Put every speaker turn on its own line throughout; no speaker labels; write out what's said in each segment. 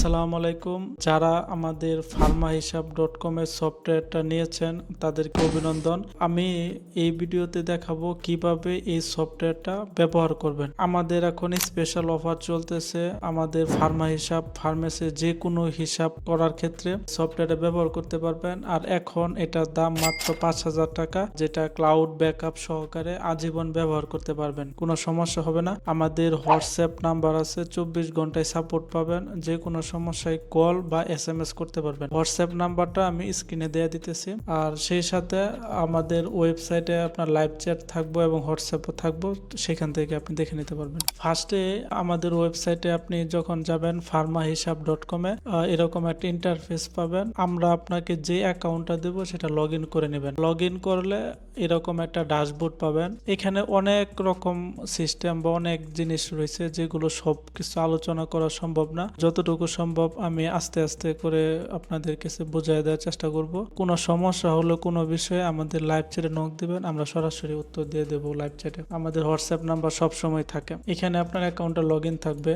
আসসালামু আলাইকুম। যারা আমাদের ফার্মা হিসাব ডট কমের সফটওয়্যারটা নিয়েছেন, তাদেরকে অভিনন্দন। আমি এই ভিডিওতে দেখাবো কীভাবে এই সফটওয়্যারটা ব্যবহার করবেন। আমাদের এখন স্পেশাল অফার চলতেছে আমাদের ফার্মা হিসাব ফার্মেসি যে কোনো হিসাব করার ক্ষেত্রে সফটওয়্যারটা ব্যবহার করতে পারবেন। আর এখন এটার দাম মাত্র পাঁচ হাজার টাকা, যেটা ক্লাউড ব্যাকআপ সহকারে আজীবন ব্যবহার করতে পারবেন। কোনো সমস্যা হবে না। আমাদের হোয়াটসঅ্যাপ নাম্বার আছে, চব্বিশ ঘন্টায় সাপোর্ট পাবেন। যে কোনো সমস্যায় কল বা এস এম এস করতে পারবেন। হোয়াটসঅ্যাপ নাম্বারটা আমি স্ক্রিনে দেওয়া দিতেছি। আর সেই সাথে আমাদের ওয়েবসাইটে আপনার লাইভ চ্যাট থাকব এবং হোয়াটসঅ্যাপও থাকব, সেখান থেকে আপনি দেখে নিতে পারবেন। ফার্স্টে আমাদের ওয়েবসাইটে আপনি যখন যাবেন ফার্মা হিসাব ডট কমে এরকম একটা ইন্টারফেস পাবেন। আমরা আপনাকে যে অ্যাকাউন্টটা দেব, সেটা লগ ইন করে নেবেন। লগ ইন করলে এরকম একটা ড্যাশবোর্ড পাবেন। এখানে অনেক রকম সিস্টেম বা অনেক জিনিস রয়েছে, যেগুলো সব কিছু আলোচনা করা সম্ভব না। যতটুকু সম্ভব, আমি আস্তে আস্তে করে আপনাদের কাছে বোঝাই দেওয়ার চেষ্টা করব। কোনো সমস্যা হলে, কোনো বিষয়ে আমাদের লাইভ চ্যাটে নক দিবেন, আমরা সরাসরি উত্তর দিয়ে দেবো লাইভ চ্যাটে আমাদের হোয়াটসঅ্যাপ নাম্বার সব সময় থাকে। এখানে আপনার অ্যাকাউন্টে লগ থাকবে।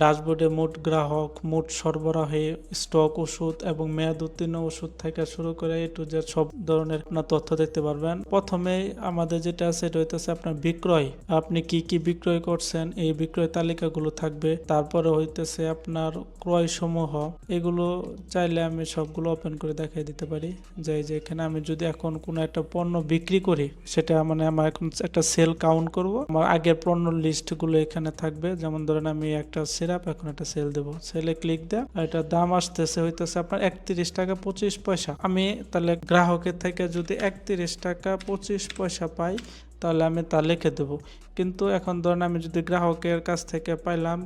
ড্যাশবোর্ডে মোট গ্রাহক, মোট সরবরাহে স্টক ওষুধ এবং মেয়াদ উত্তীর্ণ ওষুধ থেকে শুরু করে এ টু জেড সব ধরনের আপনার তথ্য দেখতে পারবেন। প্রথমে আমাদের যেটা আছে, এটা হইতেছে আপনার বিক্রয়। আপনি কি কি বিক্রয় করছেন, এই বিক্রয় তালিকাগুলো থাকবে। তারপরে হইতেছে আপনার ক্রয় সমূহ এগুলো চাইলে আমি সবগুলো ওপেন করে দেখাই দিতে পারি। যে এই যে এখানে আমি যদি এখন কোনো একটা পণ্য বিক্রি করি, সেটা মানে আমার এখন একটা সেল কাউন্ট করব। আমার আগের পণ্য লিস্টগুলো এখানে থাকবে। যেমন ধরেন আমি একটা সিরাপ এখন একটা সেল দেবো। সেলে ক্লিক দেয় এটার দাম আসতেছে, হইতেছে আপনার একত্রিশ টাকা পঁচিশ পয়সা। আমি তাহলে গ্রাহকের থেকে যদি একত্রিশ টাকা পঁচিশ পয়সা পাই, তাহলে আমি তা লিখে দেবো। কিন্তু এখন ধরেন আমি যদি গ্রাহকের কাছ থেকে পাইলাম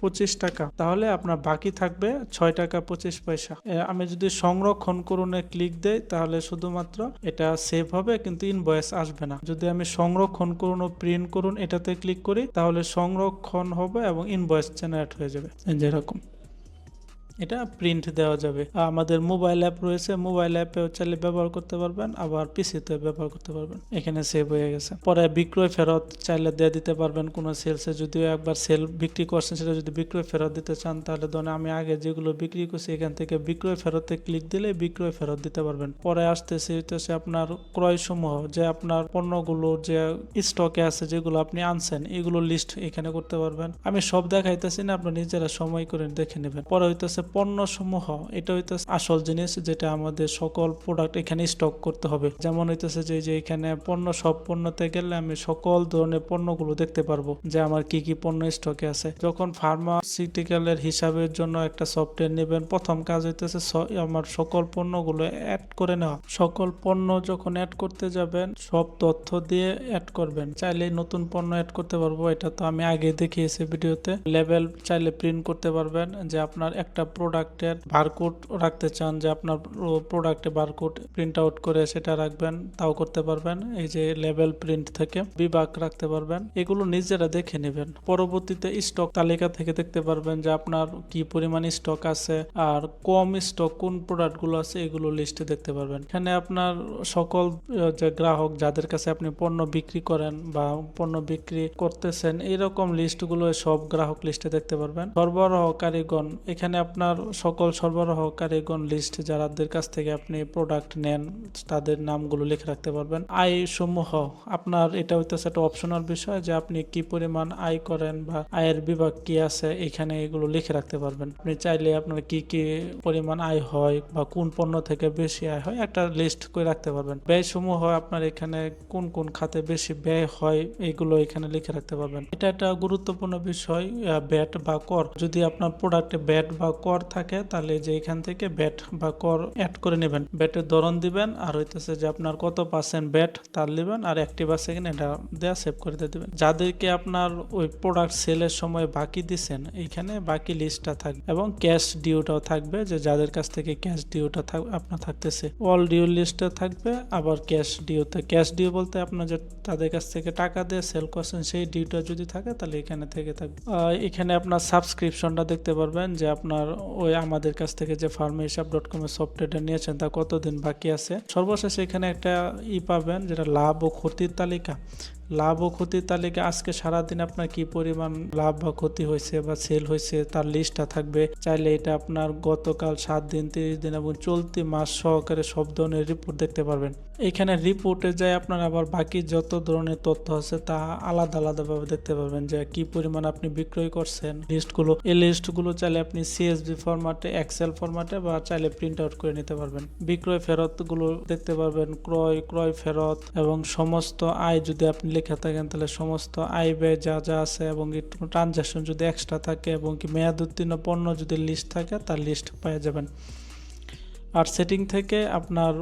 পঁচিশ টাকা। তাহলে আপনার বাকি থাকবে ছয় টাকা পঁচিশ পয়সা। আমি যদি সংরক্ষণ করুনে ক্লিক দেই, তাহলে শুধুমাত্র এটা সেভ হবে, কিন্তু ইনভয়েস আসবে না। যদি আমি সংরক্ষণ করুন ও প্রিন্ট করুন, এটাতে ক্লিক করি, তাহলে সংরক্ষণ হবে এবং ইনভয়েস জেনারেট হয়ে যাবে। এই যে এরকম। এটা প্রিন্ট দেওয়া যাবে। আমাদের মোবাইল অ্যাপ রয়েছে মোবাইল অ্যাপে চাইলে ব্যবহার করতে পারবেন, আবার পিসিতে ব্যবহার করতে পারবেন। এখানে সেভ হয়ে গেছে। পরে বিক্রয় ফেরত চাইলে দিয়ে দিতে পারবেন কোনো সেলসে যদিও একবার সেল বিক্রি করছেন, সেটা যদি বিক্রয় ফেরত দিতে চান, তাহলে ধরেন আমি আগে যেগুলো বিক্রি করছি, এখান থেকে বিক্রয় ফেরতে ক্লিক দিলে বিক্রয় ফেরত দিতে পারবেন। পরে আসতেছে হইতেছে আপনার ক্রয় সমূহ যে আপনার পণ্যগুলো যে স্টকে আছে, যেগুলো আপনি আনছেন, এগুলো লিস্ট এখানে করতে পারবেন। আমি সব দেখাইতেছি না আপনি নিজেরা সময় করে দেখে নেবেন। পরে হইতেছে পণ্য সমূহ এটা হইতেছে আসল জিনিস যেটা আমাদের সকল প্রোডাক্ট এখানে স্টক করতে হবে। যেমন হইতেছে যে যে এখানে পণ্য, সব পণ্যতে গেলে আমি সকল ধরনের পণ্যগুলো দেখতে পারব, যে আমার কি কি পণ্য স্টকে আছে। যখন ফার্মাসিউটিক্যালের হিসাবের জন্য একটা সফটওয়্যার নেবেন, প্রথম কাজ হইতেছে আমার সকল পণ্যগুলো অ্যাড করে নেওয়া। সকল পণ্য যখন অ্যাড করতে যাবেন, সব তথ্য দিয়ে অ্যাড করবেন। চাইলে নতুন পণ্য অ্যাড করতে পারব, এটা তো আমি আগে দেখিয়েছি ভিডিওতে। লেভেল চাইলে প্রিন্ট করতে পারবেন, যে আপনার একটা প্রোডাক্টের বারকোড রাখতে চান যে আপনার প্রোডাক্টে বারকোড প্রিন্ট আউট করে সেটা রাখবেন, তাও করতে পারবেন। এই যে লেভেল প্রিন্ট থেকে বিভাগ রাখতে পারবেন। এগুলো নিজেরা দেখে নেবেন। পরবর্তীতে স্টক তালিকা থেকে দেখতে পারবেন যে আপনার কি পরিমাণ স্টক আছে আর কম স্টক কোন প্রোডাক্টগুলো আছে, এগুলো লিস্টে দেখতে পারবেন। এখানে আপনার সকল যে গ্রাহক যাদের কাছে আপনি পণ্য বিক্রি করেন বা পণ্য বিক্রি করতেছেন, এরকম লিস্টগুলো সব গ্রাহক লিস্টে দেখতে পারবেন। সরবরাহকারীগণ, এখানে আপনার সকল সরবরাহকারীগণ লিস্ট যারাদের কাছ থেকে আপনি প্রোডাক্ট নেন, তাদের নামগুলো লিখে রাখতে পারবেন। আয় সমূহ, আপনার এটা হইতেছে একটা অপশনাল বিষয় যে আপনি কি পরিমাণ আয় করেন বা আয়ের বিভাগ কি আছে, এখানে এগুলো লিখে রাখতে পারবেন। আপনি চাইলে আপনার কি কি পরিমাণ আয় হয় বা কোন পণ্য থেকে বেশি আয় হয়, একটা লিস্ট করে রাখতে পারবেন। ব্যয় সমূহ, আপনার এখানে কোন কোন খাতে বেশি ব্যয় হয়, এগুলো এখানে লিখে রাখতে পারবেন। এটা একটা গুরুত্বপূর্ণ বিষয় ব্যাট বা কর। যদি আপনার প্রোডাক্টে ব্যাট বা কর থাকে, তাহলে যে এখান থেকে ব্যাট বা কর অ্যাড করে নেবেন। ব্যাটের ধরন দিবেন আর হইতেছে যে আপনার কত পার্সেন্ট ব্যাট তার নেবেন আর অ্যাক্টিভ আছে কিনা এটা দেওয়া সেভ করে দিয়ে দেবেন। যাদেরকে আপনার ওই প্রোডাক্ট সেলের সময় বাকি দিছেন, এইখানে বাকি লিস্টটা থাকবে এবং ক্যাশ ডিউটাও থাকবে, যে যাদের কাছ থেকে ক্যাশ ডিউটা আপনার থাকতেছে। অল ডিউ লিস্টে থাকবে, আবার ক্যাশ ডিউতে ক্যাশ ডিউ বলতে আপনার যে তাদের কাছ থেকে টাকা দিয়ে সেল করছেন, সেই ডিউটা যদি থাকে, তাহলে এখানে থেকে থাকবে। এখানে আপনার সাবস্ক্রিপশনটা দেখতে পারবেন, যে আপনার ওই আমাদের কাছ থেকে যে ফার্মে হিসাব ডট কমের সফটওয়্যারটা নিয়েছেন, তা কতদিন বাকি আছে? সর্বশেষ এখানে একটা ই পাবেন, যেটা লাভ ও ক্ষতির তালিকা। লাভ ও ক্ষতির তালিকা। আজকে সারাদিন আপনার কি পরিমাণ লাভ বা ক্ষতি হয়েছে বা সেল হয়েছে তার লিস্টটা থাকবে। চাইলে এটা আপনার গতকাল সাত দিন, তিরিশ দিন এবং চলতি মাস সহকারে সব ধরনের রিপোর্ট দেখতে পারবেন। এখানে রিপোর্টে যায় আপনার আবার বাকি যত ধরনের তথ্য আছে তা আলাদা আলাদাভাবে দেখতে পারবেন যে কি পরিমাণ আপনি বিক্রয় করছেন। লিস্টগুলো এই লিস্টগুলো চাইলে আপনি সিএসবি ফরম্যাটে এক্সেল ফরম্যাটে বা চাইলে প্রিন্ট আউট করে নিতে পারবেন। বিক্রয় ফেরতগুলো দেখতে পারবেন, ক্রয় ক্রয় ফেরত এবং সমস্ত আয় যদি আপনি লেখা থাকেন তাহলে সমস্ত আয় ব্যয় যা যা আছে এবং ট্রানজ্যাকশন যদি এক্সট্রা থাকে এবং কি মেয়াদ উত্তীর্ণ পণ্য যদি লিস্ট থাকে, তার লিস্ট পাওয়া যাবেন। আর সেটিং থেকে আপনার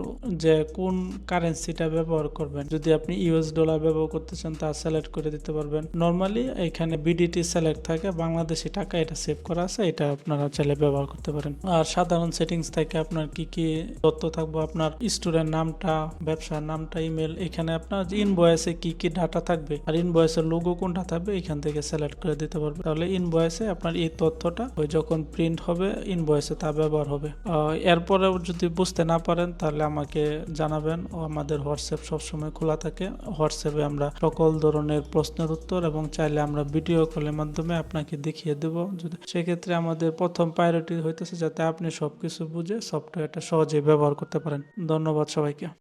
যে কোন কারেন্সিটা ব্যবহার করবেন যদি আপনি ইউএস ডলার ব্যবহার করতে চান তা সিলেক্ট করে দিতে পারবেন। নর্মালি এখানে বিডিটি সিলেক্ট থাকে বাংলাদেশি টাকা এটা সেভ করা আছে এটা আপনারা চাইলে ব্যবহার করতে পারেন। আর সাধারণ সেটিংস থেকে আপনার কি কি তথ্য থাকবে আপনার স্টুডেন্ট নামটা ব্যবসার নামটা ইমেল এখানে আপনার ইনভয়েসে কি কি ডাটা থাকবে আর ইনভয়েসের লোগো কোনটা থাকবে এখান থেকে সিলেক্ট করে দিতে পারবে তাহলে ইনভয়েসে আপনার এই তথ্যটা ওই যখন প্রিন্ট হবে ইনভয়েসে তা ব্যবহার হবে। আহ, এরপরেও যদি বুঝতে না পারেন, তাহলে আমাকে জানাবেন ও আমাদের হোয়াটসঅ্যাপ সবসময় খোলা থাকে। হোয়াটসঅ্যাপে আমরা সকল ধরনের প্রশ্নের উত্তর এবং চাইলে আমরা ভিডিও কলের মাধ্যমে আপনাকে দেখিয়ে দেব। যদি সেক্ষেত্রে আমাদের প্রথম প্রায়োরিটি হইতেছে যাতে আপনি সবকিছু বুঝে সফটওয়্যারটা সহজে ব্যবহার করতে পারেন। ধন্যবাদ সবাইকে।